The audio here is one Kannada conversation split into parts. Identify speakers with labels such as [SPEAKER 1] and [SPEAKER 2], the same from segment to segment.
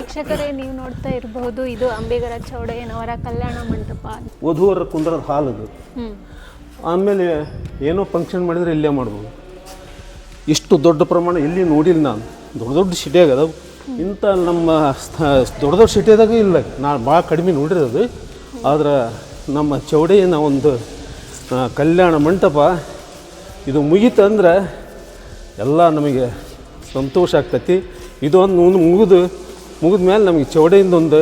[SPEAKER 1] ವೀಕ್ಷಕರೇ ನೀವು ನೋಡ್ತಾ ಇರಬಹುದು ಇದು ಅಂಬೇಗರ ಚೌಡಯ್ಯನವರ ಕಲ್ಯಾಣ ಮಂಟಪ
[SPEAKER 2] ವಧುವರ ಕುಂದ್ರದ ಹಾಲ್ ಅದು. ಆಮೇಲೆ ಏನೋ ಫಂಕ್ಷನ್ ಮಾಡಿದರೆ ಇಲ್ಲೇ ಮಾಡ್ಬೋದು. ಇಷ್ಟು ದೊಡ್ಡ ಪ್ರಮಾಣ ಎಲ್ಲಿ ನೋಡಿಲ್ಲ ನಾನು. ದೊಡ್ಡ ದೊಡ್ಡ ಸಿಟಿಯಾಗ ಆಗದ ಇಂಥ ನಮ್ಮ ದೊಡ್ಡ ದೊಡ್ಡ ಸಿಟಿಯಾದಾಗ ಇಲ್ಲ. ನಾನು ಭಾಳ ಕಡಿಮೆ ನೋಡಿರೋದು. ಆದ್ರೆ ನಮ್ಮ ಚೌಡಯ್ಯನ ಒಂದು ಕಲ್ಯಾಣ ಮಂಟಪ ಇದು ಮುಗೀತಂದ್ರೆ ಎಲ್ಲ ನಮಗೆ ಸಂತೋಷ ಆಗ್ತೈತಿ. ಇದೊಂದು ಮುಗಿದು ಮುಗಿದ ಮೇಲೆ ನಮಗೆ ಚೌಡೆಯಿಂದ ಒಂದು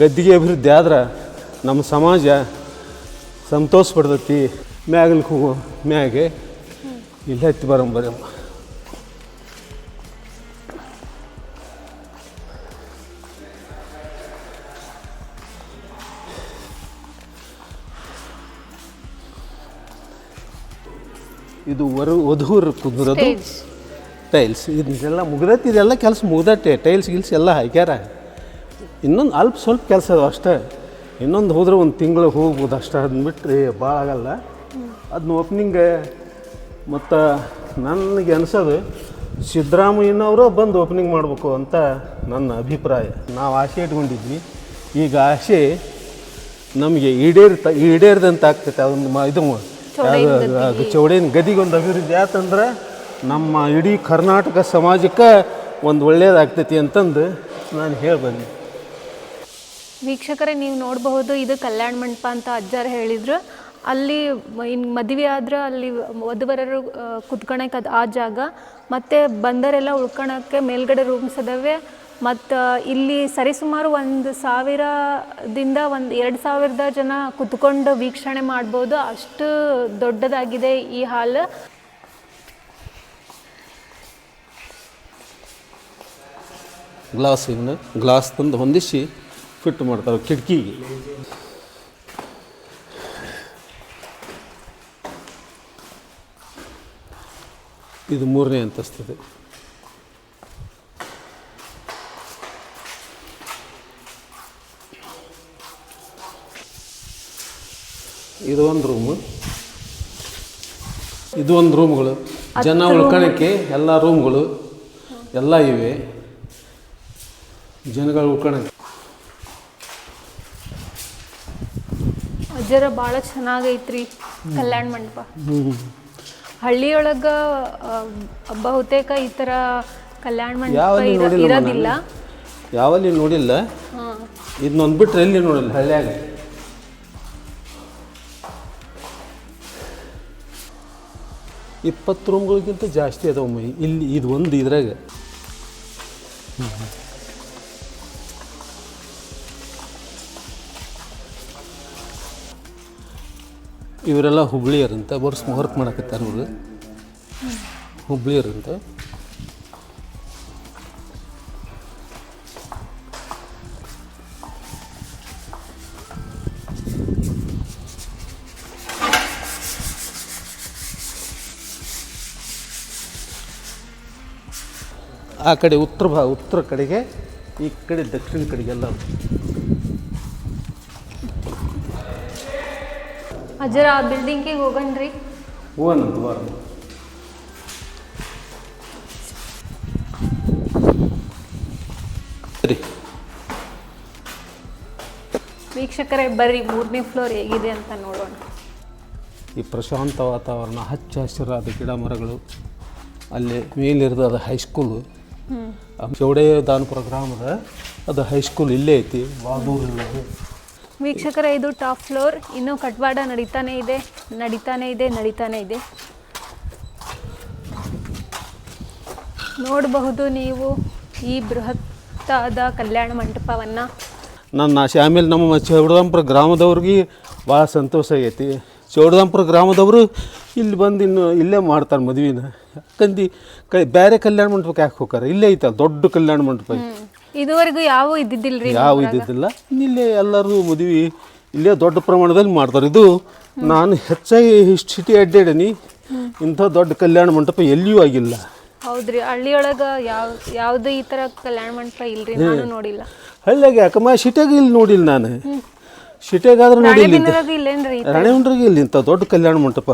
[SPEAKER 2] ಗದ್ದಿಗೆ ಅಭಿವೃದ್ಧಿ ಆದ್ರೆ ನಮ್ಮ ಸಮಾಜ ಸಂತೋಷ ಪಡ್ತೈತಿ ಮ್ಯಾಗಲ್ ಹೋಗೋ, ಮ್ಯಾಗೆ. ಇಲ್ಲಿ ಹತ್ತಿ ಬರಂಬರಮ್ಮ ಇದು ವರ ವಧುವರ ಕುಂದ್ರದು. ಟೈಲ್ಸ್ ಇದೆಲ್ಲ ಮುಗ್ದೈತಿ ಇದೆಲ್ಲ ಕೆಲಸ ಮುಗ್ದಟ್ಟೆ ಟೈಲ್ಸ್ ಗಿಲ್ಸ್ ಎಲ್ಲ ಹಾಕ್ಯಾರ. ಇನ್ನೊಂದು ಅಲ್ಪ ಸ್ವಲ್ಪ ಕೆಲಸ ಅದು ಅಷ್ಟೇ. ಇನ್ನೊಂದು ಹೋದ್ರೆ ಒಂದು ತಿಂಗಳು ಹೋಗ್ಬೋದು ಅಷ್ಟೇ. ಅದನ್ನ ಬಿಟ್ಟರೆ ಭಾಳ ಆಗಲ್ಲ. ಅದನ್ನ ಓಪನಿಂಗ್ ಮತ್ತು ನನಗೆ ಅನ್ಸೋದು ಸಿದ್ದರಾಮಯ್ಯನವರು ಬಂದು ಓಪನಿಂಗ್ ಮಾಡಬೇಕು ಅಂತ ನನ್ನ ಅಭಿಪ್ರಾಯ. ನಾವು ಆಸೆ ಇಟ್ಕೊಂಡಿದ್ವಿ. ಈಗ ಆಸೆ ನಮಗೆ ಈಡೇರ್ತ ಈಡೇರ್ದಂತ ಆಗ್ತೈತೆ ಅದೊಂದು ಮ ಇದು ಚೌಡೇನ ಗದಿಗೊಂದು ಅಭಿವೃದ್ಧಿ ಆತಂದ್ರೆ ನಮ್ಮ ಇಡೀ ಕರ್ನಾಟಕ ಸಮಾಜಕ್ಕೆ ಒಂದು ಒಳ್ಳೆಯದಾಗ್ತೈತಿ ಅಂತಂದು ನಾನು ಹೇಳಿ ಬಂದೆ
[SPEAKER 1] ವೀಕ್ಷಕರೇ, ನೀವು ನೋಡಬಹುದು ಇದು ಕಲ್ಯಾಣ ಮಂಟಪ ಅಂತ ಅಜ್ಜಾರು ಹೇಳಿದ್ರು. ಅಲ್ಲಿ ಇನ್ನು ಮದುವೆ ಆದ್ರೆ ಅಲ್ಲಿ ವಧುವರರು ಕುತ್ಕೊಳಕ್ಕೆ ಅದು ಆ ಜಾಗ. ಮತ್ತು ಬಂದರೆಲ್ಲ ಉಳ್ಕೊಳಕ್ಕೆ ಮೇಲ್ಗಡೆ ರೂಮ್ಸ್ ಅದಾವೆ. ಮತ್ತು ಇಲ್ಲಿ ಸರಿಸುಮಾರು ಒಂದು ಸಾವಿರದಿಂದ ಒಂದು ಎರಡು ಸಾವಿರದ ಜನ ಕುತ್ಕೊಂಡು ವೀಕ್ಷಣೆ ಮಾಡ್ಬೋದು. ಅಷ್ಟು ದೊಡ್ಡದಾಗಿದೆ ಈ ಹಾಲ್.
[SPEAKER 2] ಗ್ಲಾಸ್ ಇನ್ನು ಗ್ಲಾಸ್ ತಂದು ಹೊಂದಿಸಿ ಫಿಟ್ ಮಾಡ್ತಾರೆ ಕಿಟಕಿಗೆ. ಇದು ಮೂರನೇ ಅಂತಸ್ತಿದೆ. ಇದು ಒಂದು ರೂಮು. ಇದು ಒಂದು ರೂಮ್ಗಳು. ಜನ ಉಳ್ಕೊಳಕ್ಕೆ ಎಲ್ಲ ರೂಮ್ಗಳು ಎಲ್ಲ ಇವೆ. ಜನಗಳು ಉಳ್ಕೊಳಕ್ಕೆ
[SPEAKER 1] ಅಜ್ಜರ ಭಾಳ ಚೆನ್ನಾಗೈತ್ರಿ ಕಲ್ಯಾಣ ಮಂಟಪ. ಹಳ್ಳಿಯೊಳಗ ಬಹುತೇಕ ಈ ಥರ ಕಲ್ಯಾಣ ಮಂಟಪ ಇರೋದಿಲ್ಲ.
[SPEAKER 2] ಯಾವಲ್ಲಿ ನೋಡಿಲ್ಲ? ಇದನ್ನೊಂದು ಬಿಟ್ರೆ ಎಲ್ಲಿ ನೋಡಲ್ಲ? ಹಳ್ಳಿಯಾಗ. ಇಪ್ಪತ್ತು ರೂಮ್ಗಳಿಗಿಂತ ಜಾಸ್ತಿ ಅದಾವಮ್ಮ. ಇಲ್ಲಿ ಇದು ಒಂದು ಇದ್ರಾಗ. ಇವರೆಲ್ಲ ಹುಬ್ಳಿಯರಂತ ವರ್ಷ ವರ್ಕ್ ಮಾಡಕತ್ತಾರ ಇವರು. ಹುಬ್ಳಿಯರಂತ ಆ ಕಡೆ ಉತ್ತರ ಭಾ ಉತ್ತರ ಕಡೆಗೆ, ಈ ಕಡೆ ದಕ್ಷಿಣ ಕಡೆಗೆಲ್ಲ
[SPEAKER 1] ಅಜ್ಜರ ಆ ಬಿಲ್ಡಿಂಗಿಗೆ ಹೋಗನ್ರಿ
[SPEAKER 2] ಹೋಗನ್ ದುಬಾರ ಸರಿ.
[SPEAKER 1] ವೀಕ್ಷಕರೇ ಬರ್ರಿ ಮೂರನೇ ಫ್ಲೋರ್ ಹೇಗಿದೆ ಅಂತ ನೋಡೋಣ.
[SPEAKER 2] ಈ ಪ್ರಶಾಂತ ವಾತಾವರಣ ಹಚ್ಚ ಹಸಿರಾದ ಗಿಡ ಮರಗಳು ಅಲ್ಲಿ ಮೇಲಿರೋದು ಅದು ಹೈಸ್ಕೂಲು ಚೌಡೇ ದಾನಪುರ ಗ್ರಾಮದ ಅದು ಹೈಸ್ಕೂಲ್ ಇಲ್ಲೇ ಐತಿ ಇಲ್ಲ ಅದು.
[SPEAKER 1] ವೀಕ್ಷಕರೇ ಇದು ಟಾಪ್ ಫ್ಲೋರ್. ಇನ್ನೂ ಕಟ್ವಾಡ ನಡೀತಾನೆ ಇದೆ. ನಡೀತಾನೆ ಇದೆ ನಡೀತಾನೆ ಇದೆ. ನೋಡಬಹುದು ನೀವು ಈ ಬೃಹತ್ತಾದ ಕಲ್ಯಾಣ ಮಂಟಪವನ್ನು.
[SPEAKER 2] ನನ್ನ ಶ್ಯಾಮಿಲ್ ಆಮೇಲೆ ನಮ್ಮ ಚೌಡದಾಂಪುರ ಗ್ರಾಮದವ್ರಿಗೆ ಭಾಳ ಸಂತೋಷ ಐತಿ ಚೌಡದಾಂಪುರ ಗ್ರಾಮದವರು ಇಲ್ಲಿ ಬಂದು ಇನ್ನು ಇಲ್ಲೇ ಮಾಡ್ತಾರೆ ಮದುವೆನ. ಯಾಕಂದು ಕೈ ಬೇರೆ ಕಲ್ಯಾಣ ಮಂಟಪಕ್ಕೆ ಯಾಕೆ ಹೋಗಾರೆ ಇಲ್ಲೇ ಐತಲ್ಲ ದೊಡ್ಡ ಕಲ್ಯಾಣ ಮಂಟಪ ಐತಿ.
[SPEAKER 1] ಇದುವರೆಗೂ ಯಾವ ಇದ್ದಿದ್ದಿಲ್ರಿ
[SPEAKER 2] ಯಾವ ಇದ್ದಿದ್ದಿಲ್ಲ. ಇಲ್ಲೇ ಎಲ್ಲರೂ ಮದುವೆ ಇಲ್ಲೇ ದೊಡ್ಡ ಪ್ರಮಾಣದಲ್ಲಿ ಮಾಡ್ತಾರೆ. ಇದು ನಾನು ಹೆಚ್ಚಾಗಿ ಇಷ್ಟು ಸಿಟಿ ಅಡ್ಡಾಡೀನಿ. ಇಂಥ ದೊಡ್ಡ ಕಲ್ಯಾಣ ಮಂಟಪ ಎಲ್ಲಿಯೂ ಆಗಿಲ್ಲ.
[SPEAKER 1] ಹೌದ್ರಿ ಹಳ್ಳಿಯೊಳಗ ಯಾವ ಯಾವ್ದು ಈ ತರ ಕಲ್ಯಾಣ ಮಂಟಪ ಇಲ್ರಿ? ನಾನು ನೋಡಿಲ್ಲ.
[SPEAKER 2] ಹಳ್ಳಿಯಾಗ ಯಾಕಮ್ಮ ಸಿಟಿಯಾಗ ಇಲ್ಲಿ ನೋಡಿಲ್ಲ ನಾನು. ಸಿಟಿಯಾಗಾದ್ರೆ ನೋಡಿಲ್ಲ ರಾಣಿ
[SPEAKER 1] ರಾಣೆಬೆನ್ನೂರಾಗ ಇಲ್ಲೇನ್ರಿ
[SPEAKER 2] ರಾಣೆಬೆನ್ನೂರಿಗೆ ಇಲ್ಲಿ ಇಂಥ ದೊಡ್ಡ ಕಲ್ಯಾಣ ಮಂಟಪ.